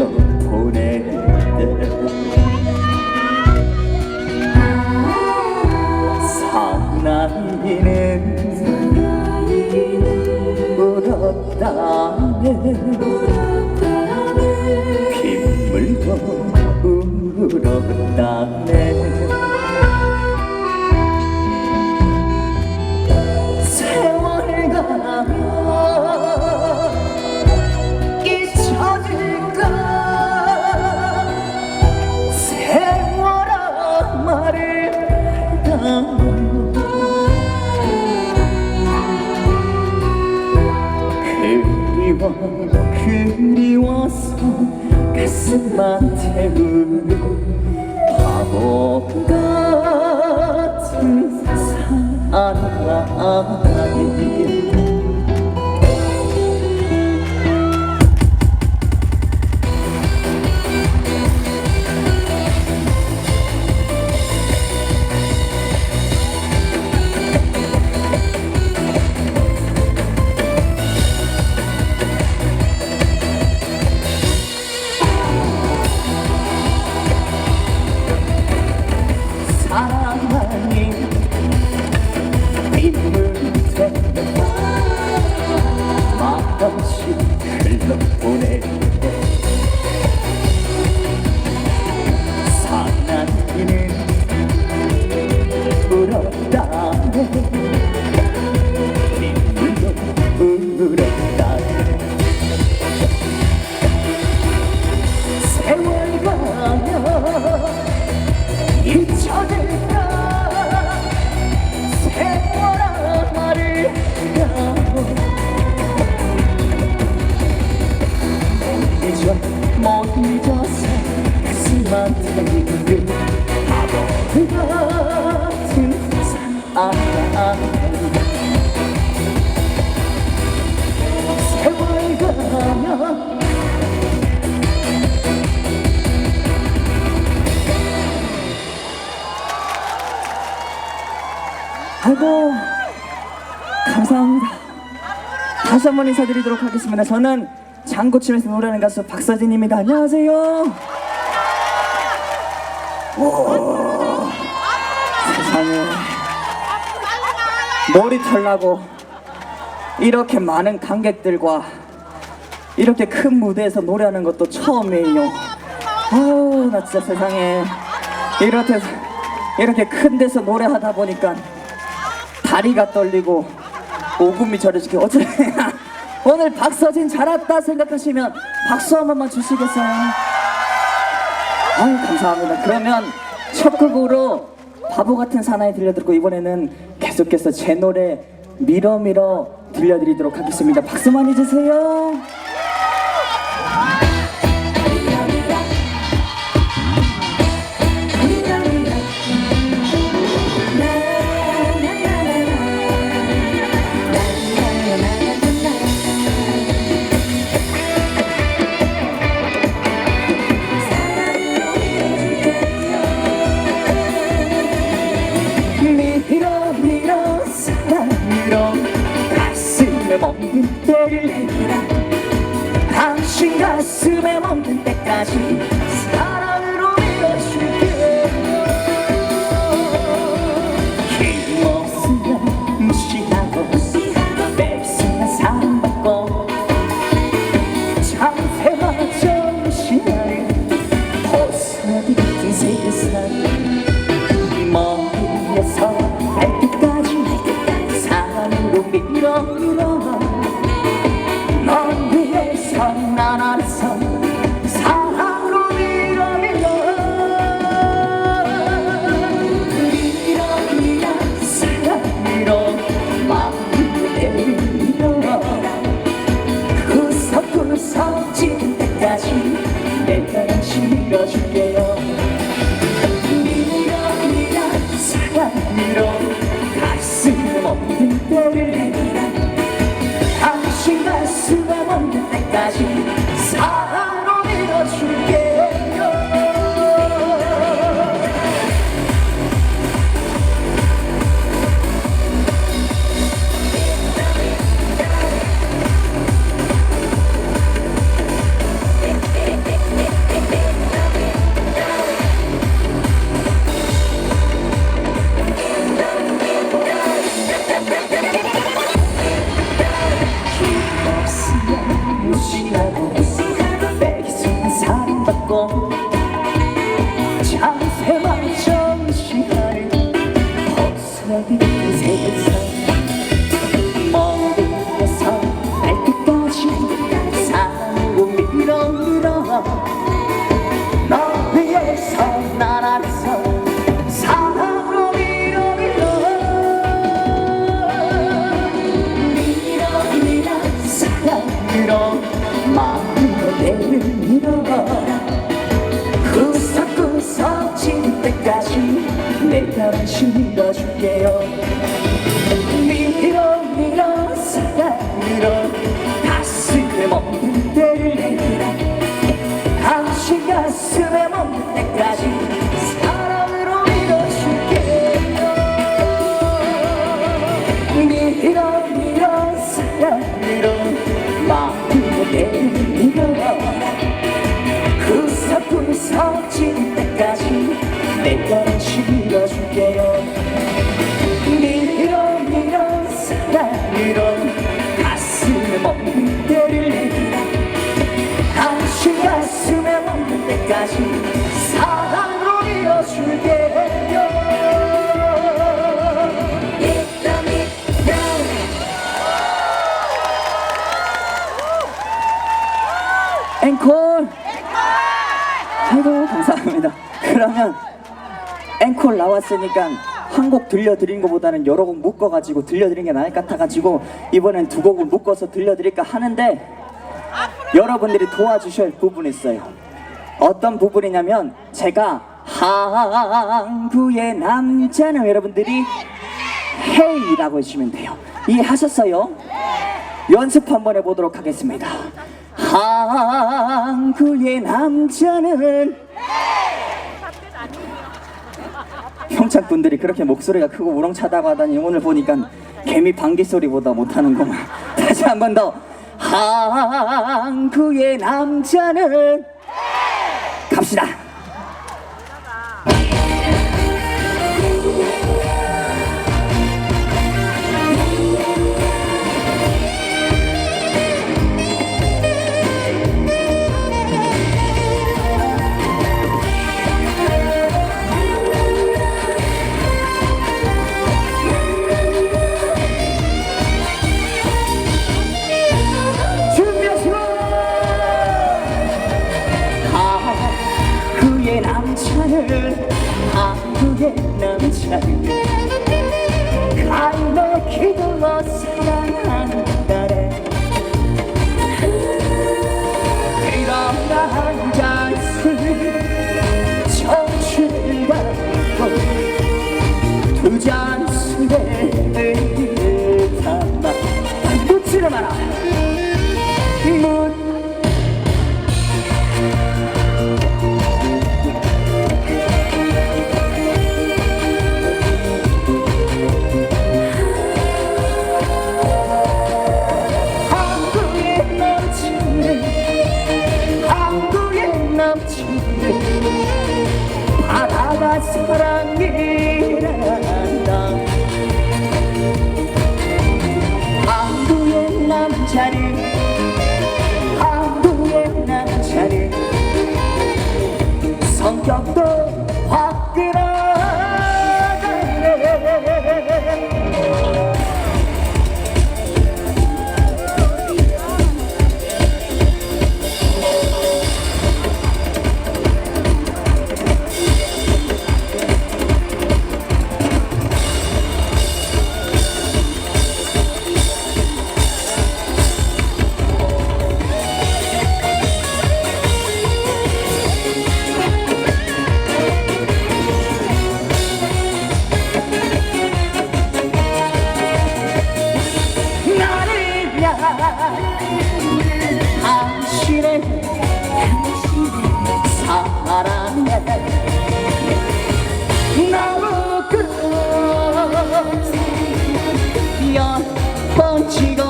때 사나이는 울었다네 그리워서 가슴만 태우는 바보 같은 사랑이 사 아이고 감사합니다. 다시 한 번 인사드리도록 하겠습니다. 저는 장구치면서 노래하는 가수 박서진입니다. 안녕하세요. 오, 세상에. 머리 털 나고 이렇게 많은 관객들과 이렇게 큰 무대에서 노래하는 것도 처음이에요. 아우 나 진짜 세상에. 이렇게 이렇게 큰 데서 노래하다 보니까 다리가 떨리고 오금이 저려지고 어째 오늘 박서진 잘 왔다 생각하시면 박수 한 번만 주시겠어요? 아유 감사합니다. 그러면 첫 곡으로 바보 같은 사나이 들려드리고 이번에는 계속해서 제 노래 밀어 밀어 들려드리도록 하겠습니다. 박수 많이 주세요. 당신 가슴에 멍든 때까지 내가 당신 밀어줄게요. 밀어 밀어 사랑으로 가슴 없는 때를 내리라. 당신 가슴에 없는 때까지 없으면 무시하고 뺏기는 사랑받고 내리라. 당신 가슴에 먹는 때까지 사랑으로 밀어줄게요. 밀어 밀어 사랑으로 내를 밀어 구석구석 질 때까지 내가 당신 밀어줄게요 사랑으로 밀어줄게요 믿어 믿어 앵콜! 아이고 감사합니다. 그러면 앵콜 나왔으니까 한 곡 들려드린 것보다는 여러 곡 묶어가지고 들려드린 게 나을 것 같아가지고 이번엔 두 곡을 묶어서 들려드릴까 하는데 여러분들이 도와주실 부분이 있어요 어떤 부분이냐면 제가 항구의 남자는 여러분들이 헤이라고 해주시면 돼요 이해하셨어요? 연습 한번 해보도록 하겠습니다 항구의 남자는 평창 분들이 그렇게 목소리가 크고 우렁차다고 하다니 오늘 보니까 개미 방귀 소리보다 못하는구만 다시 한 번 더 항구의 남자는 갑시다 남 남자는 한국의 남자는 성격도 뻥치고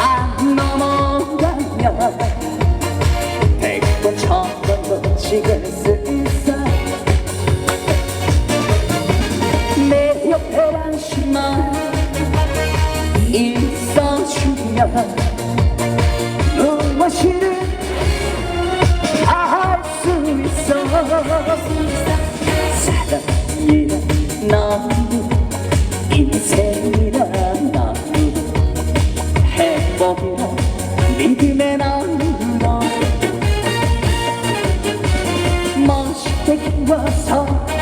안 넘어가면 백번 천번 도 지금 사랑이란 나무 인생이란 나무 행복이란 믿음의 나무로 멋있게 키워서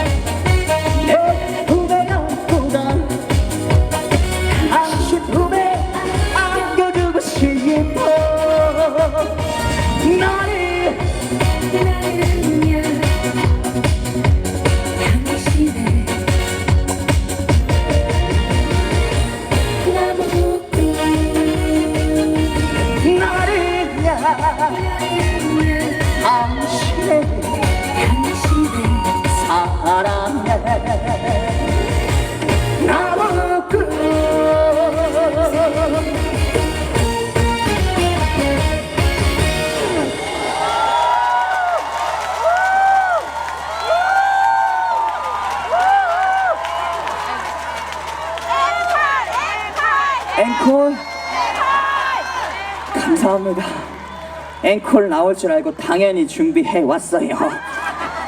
앵콜 나올 줄 알고 당연히 준비해 왔어요.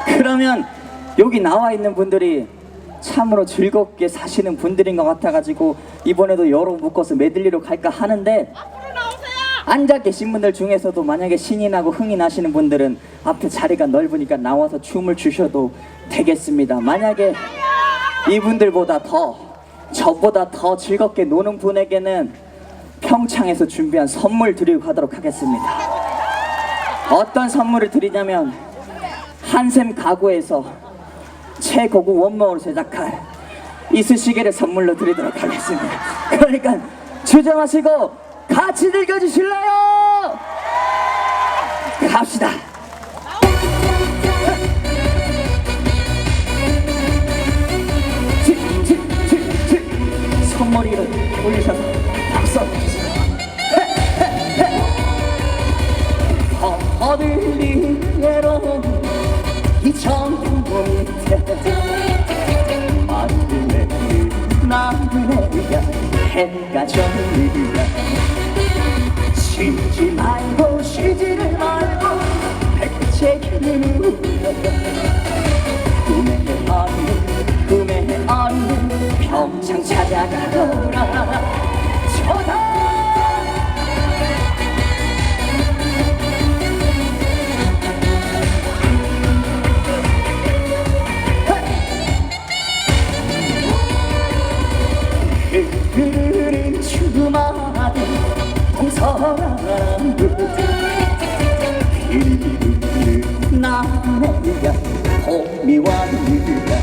그러면 여기 나와 있는 분들이 참으로 즐겁게 사시는 분들인 것 같아가지고 이번에도 여러 묶어서 메들리로 갈까 하는데 앉아 계신 분들 중에서도 만약에 신이 나고 흥이 나시는 분들은 앞에 자리가 넓으니까 나와서 춤을 추셔도 되겠습니다. 만약에 이분들보다 더 저보다 더 즐겁게 노는 분에게는 평창에서 준비한 선물 드리고 가도록 하겠습니다. 어떤 선물을 드리냐면 한샘 가구에서 최고급 원목으로 제작할 이쑤시개를 선물로 드리도록 하겠습니다. 그러니까 주저하시고 같이 즐겨주실래요? 갑시다. 손머리를 올리셔서 박수 어들리에로 이 전부 밑에. 마음에 나그네가 해가 져니가 쉬지 말고 쉬지를 말고 백제 기는 꿈의 어린 꿈의 어린 평창 찾아가거라. 저다 흐르는 나네가 봄이 왔느라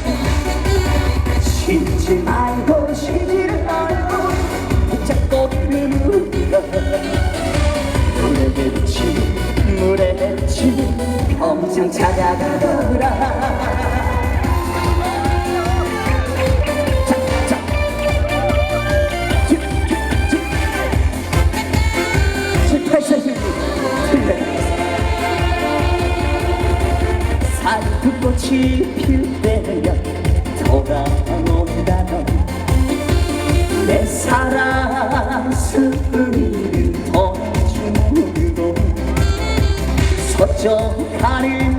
쉬지 말고 쉬지를 말고 붙잡고 흐르는가. 물에 비치 물에 비치 평생 찾아가더라 꽃이 필 때야 돌아온다 넌내 사랑 스리를 더 주고 서쪽하는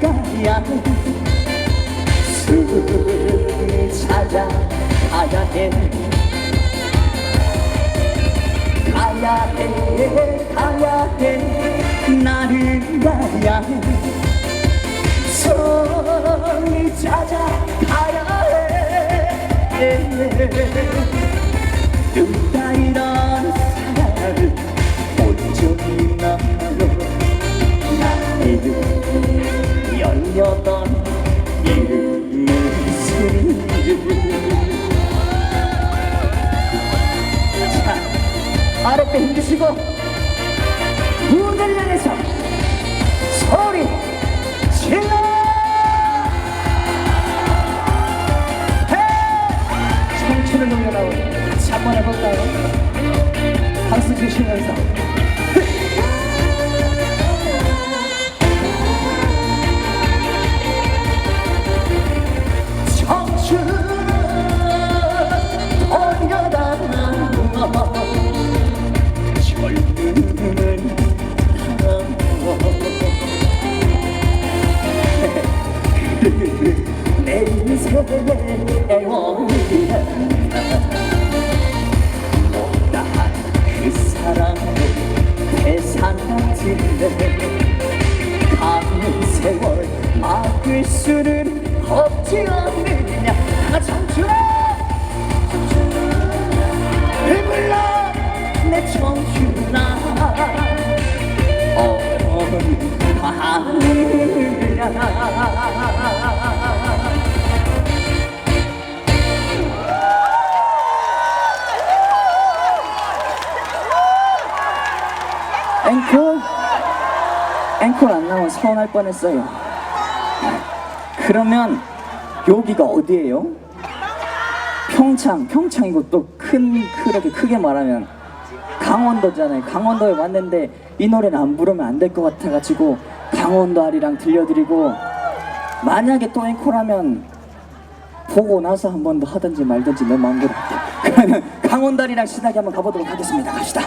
가야. 해 숨을 찾아 가야 해. 가야 해 가야 해. 나를 가야 해. 손을 찾아 가야 해. 누가 이런 사랑을 온종일 나로 나이는 열여덟 쓰 Hey. 서운할 뻔했어요. 그러면 여기가 어디예요? 평창 평창 이고 또 큰 그렇게 크게 말하면 강원도잖아요. 강원도에 왔는데 이 노래는 안 부르면 안 될 것 같아가지고 강원도 아리랑 들려드리고 만약에 또 앵콜하면 보고 나서 한 번 더 하든지 말든지 내 마음대로 그러면 강원도 아리랑 신나게 한번 가보도록 하겠습니다. 갑시다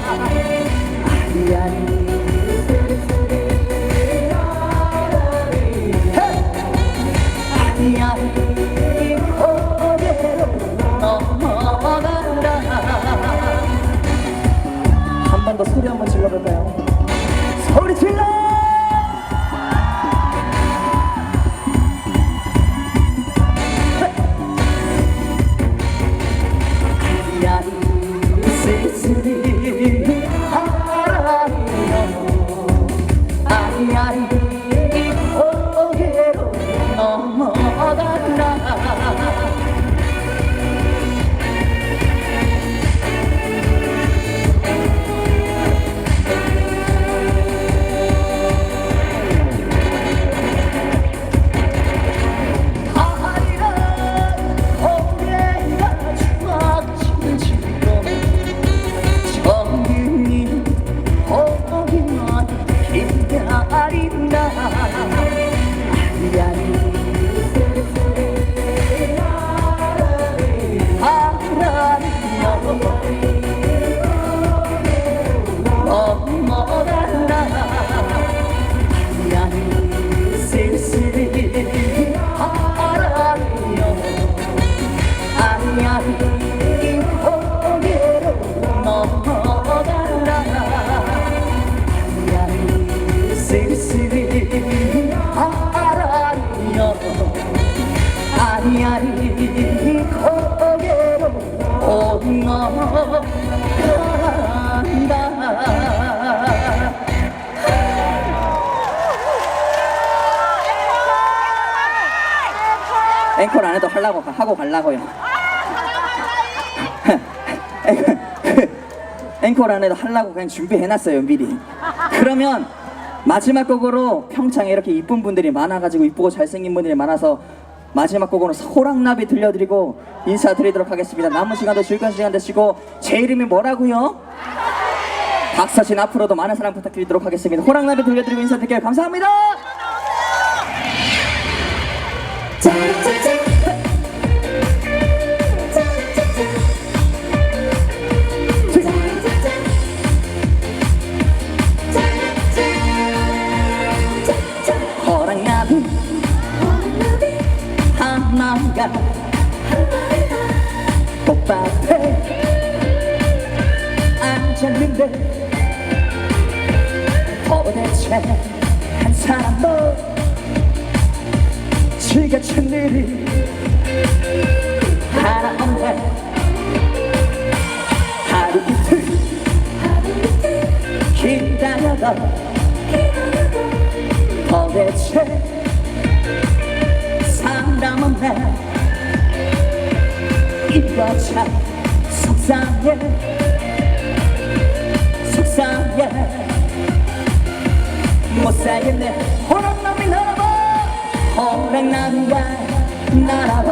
배 해도 하려고 하고 갈라고요. 앵콜 안 해도 하려고 그냥 준비해놨어요 미리. 그러면 마지막 곡으로 평창에 이렇게 이쁜 분들이 많아가지고 이쁘고 잘생긴 분들이 많아서 마지막 곡으로 소랑나비 들려드리고 인사드리도록 하겠습니다. 남은 시간도 즐거운 시간 되시고 제 이름이 뭐라고요? 박서진 앞으로도 많은 사랑 부탁드리도록 하겠습니다. 호랑나비 들려드리고 인사드릴게요. 감사합니다. 도대체 어, 한 사람도 지게친 일이 하나 없네. 하루 이틀 기다려도 도대체 상담 없네. 이 여자 속상해. 속상해 못 살겠네. 호랑나비 날아봐 호랑나비야 날아봐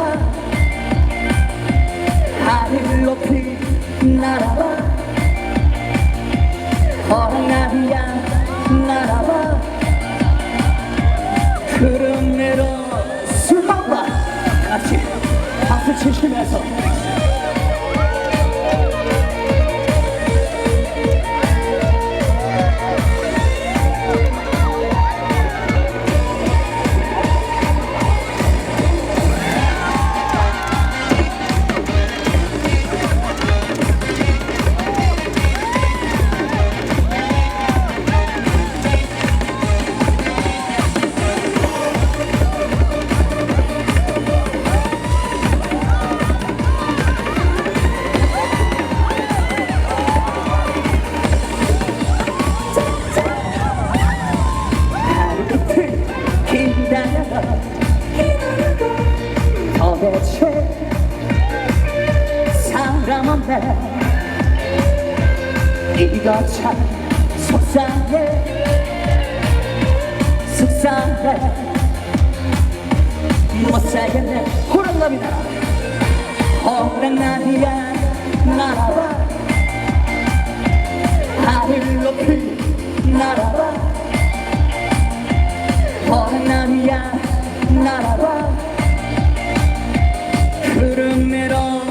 하늘 높이 날아봐 호랑나비야 날아봐 내로 술 먹봐 같이 박수 치시면서 이거 참 속상해. 속상해. 못 살겠네. 호랑나비다. 호랑나비야 날아봐 하늘 높이 날아봐 호랑나비야 날아봐 구름 내로